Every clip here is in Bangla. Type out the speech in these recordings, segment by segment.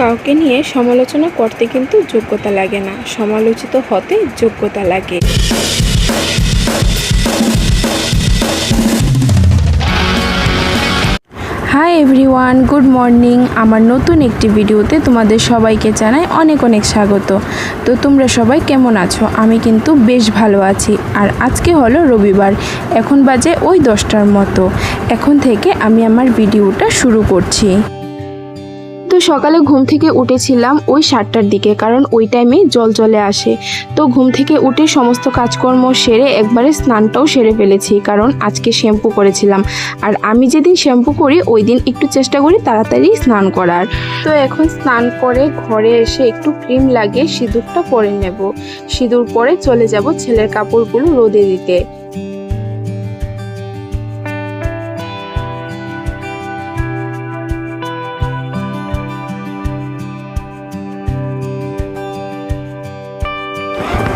কাউকে নিয়ে সমালোচনা করতে কিন্তু যোগ্যতা লাগে না। সমালোচিত হতে যোগ্যতা লাগে। হাই এভরিওয়ান গুড মর্নিং আমার নতুন একটি ভিডিওতে তোমাদের সবাইকে জানাই অনেক অনেক স্বাগত। তো তোমরা সবাই কেমন আছো? আমি কিন্তু বেশ ভালো আছি। আর আজকে হলো রবিবার, এখন বাজে ওই দশটার মতো। এখন থেকে আমি আমার ভিডিওটা শুরু করছি। সকালে ঘুম থেকে উঠেছিলাম ওই সাতটার দিকে, কারণ ওই টাইমে জল চলে আসে। তো ঘুম থেকে উঠে সমস্ত কাজকর্ম সেরে একবারে স্নানটাও সেরে ফেলেছি, কারণ আজকে শ্যাম্পু করেছিলাম। আর আমি যেদিন শ্যাম্পু করি, ওই দিন একটু চেষ্টা করি তাড়াতাড়ি স্নান করার। তো এখন স্নান করে ঘরে এসে একটু ক্রিম লাগিয়ে সিঁদুরটা পরে নেব। সিঁদুর পরে চলে যাব ছেলের কাপড়গুলো রোদে দিতে।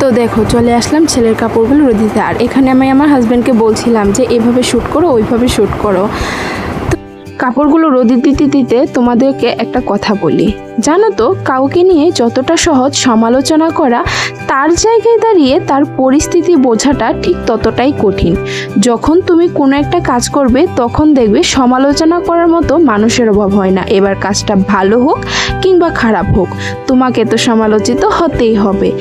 তো দেখো, চলে আসলাম ছেলের কাপড়গুলো রোদিতে। আর এখানে আমি আমার হাজব্যান্ডকে বলছিলাম যে, এভাবে শ্যুট করো, ওইভাবে শ্যুট করো। কাপড়গুলো রোদে দিতে দিতে তোমাদেরকে একটা কথা বলি। জানো তো, কাউকে নিয়ে যতটা সহজ সমালোচনা করা, তার জায়গায় দাঁড়িয়ে তার পরিস্থিতি বোঝাটা ঠিক ততটাই কঠিন। যখন তুমি কোনো একটা কাজ করবে, তখন দেখবে সমালোচনা করার মতো মানুষের অভাব হয় না। এবার কাজটা ভালো হোক কিংবা খারাপ হোক, তোমাকে তো সমালোচিত হতেই হবে।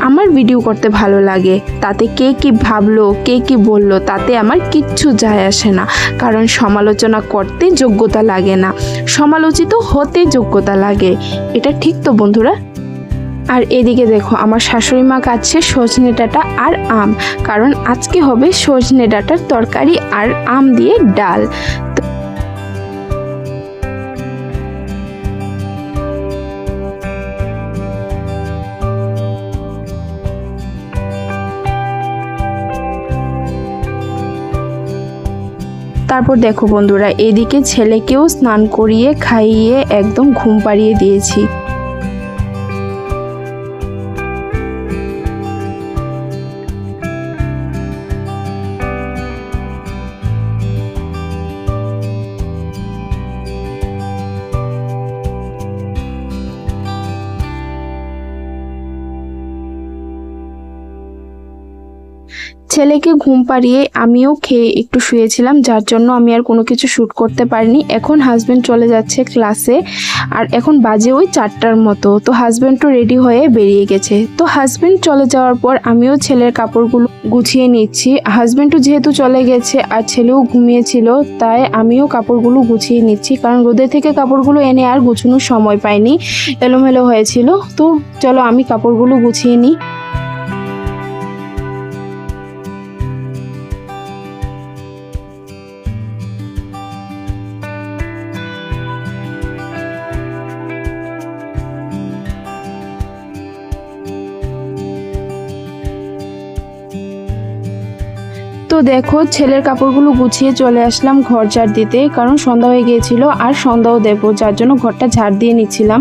আমার ভিডিও করতে ভালো লাগে। তাতে কে কি ভাবলো, কে কি বলল, তাতে আমার কিচ্ছু যায় আসে না। কারণ সমালোচনা করতে যোগ্যতা লাগে না। সমালোচিত হতে যোগ্যতা লাগে। এটা ঠিক তো বন্ধুরা? আর এদিকে দেখো, আমার শাশুড়ি মা কাছে সজনে ডাঁটা আর আম। কারণ আজকে হবে সজনে ডাঁটার তরকারি আর আম দিয়ে ডাল। তারপর দেখো বন্ধুরা এদিকে ছেলেকেও স্নান করিয়ে খাইয়ে একদম ঘুম পাড়িয়ে দিয়েছি। ছেলেকে ঘুম পাড়িয়ে আমিও খেয়ে একটু শুয়েছিলাম, যার জন্য আমি আর কোনো কিছু শ্যুট করতে পারিনি। এখন হাজব্যান্ড চলে যাচ্ছে ক্লাসে আর এখন বাজে ওই চারটার মতো। তো হাজব্যান্ডও রেডি হয়ে বেরিয়ে গেছে। তো হাজব্যান্ড চলে যাওয়ার পর আমিও ছেলের কাপড়গুলো গুছিয়ে নিচ্ছি। হাজব্যান্ডও যেহেতু চলে গেছে আর ছেলেও ঘুমিয়েছিল, তাই আমিও কাপড়গুলো গুছিয়ে নিচ্ছি। কারণ রোদে থেকে কাপড়গুলো এনে আর গুছানোর সময় পাইনি। এলোমেলো হয়েছিল। তো চলো আমি কাপড়গুলো গুছিয়ে নিই। তো দেখো, ছেলের কাপড়গুলো গুছিয়ে চলে আসলাম ঘর ঝাড় দিতে, কারণ সন্ধ্যা হয়ে গিয়েছিল আর সন্ধ্যাও দেবো, যার জন্য ঘরটা ঝাড় দিয়ে নিচ্ছিলাম।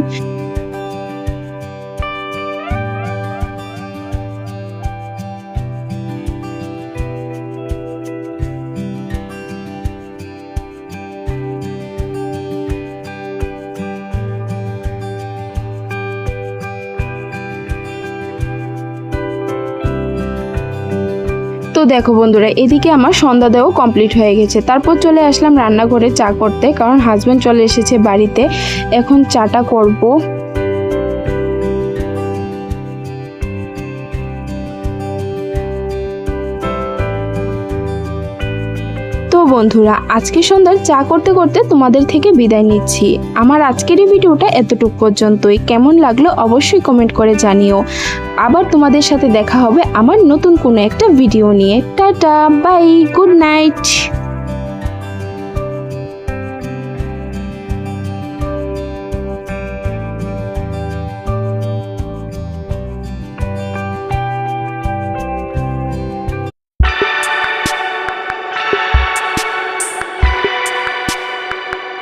তো দেখো বন্ধুরা, এদিকে আমার সন্ধ্যা দেওয়া কমপ্লিট হয়ে গেছে। তারপর চলে আসলাম রান্নাঘরে চা করতে, কারণ হাজব্যান্ড চলে এসেছে বাড়িতে। এখন চাটা করব। বন্ধুরা, আজকে সন্ধ্যার চা করতে করতে তোমাদের থেকে বিদায় নিচ্ছি। আমার আজকের এই ভিডিওটা এতটুকু পর্যন্তই। কেমন লাগল অবশ্যই কমেন্ট করে জানিও। আবার তোমাদের সাথে দেখা হবে আমার নতুন কোনো একটা ভিডিও নিয়ে। Tata bye good night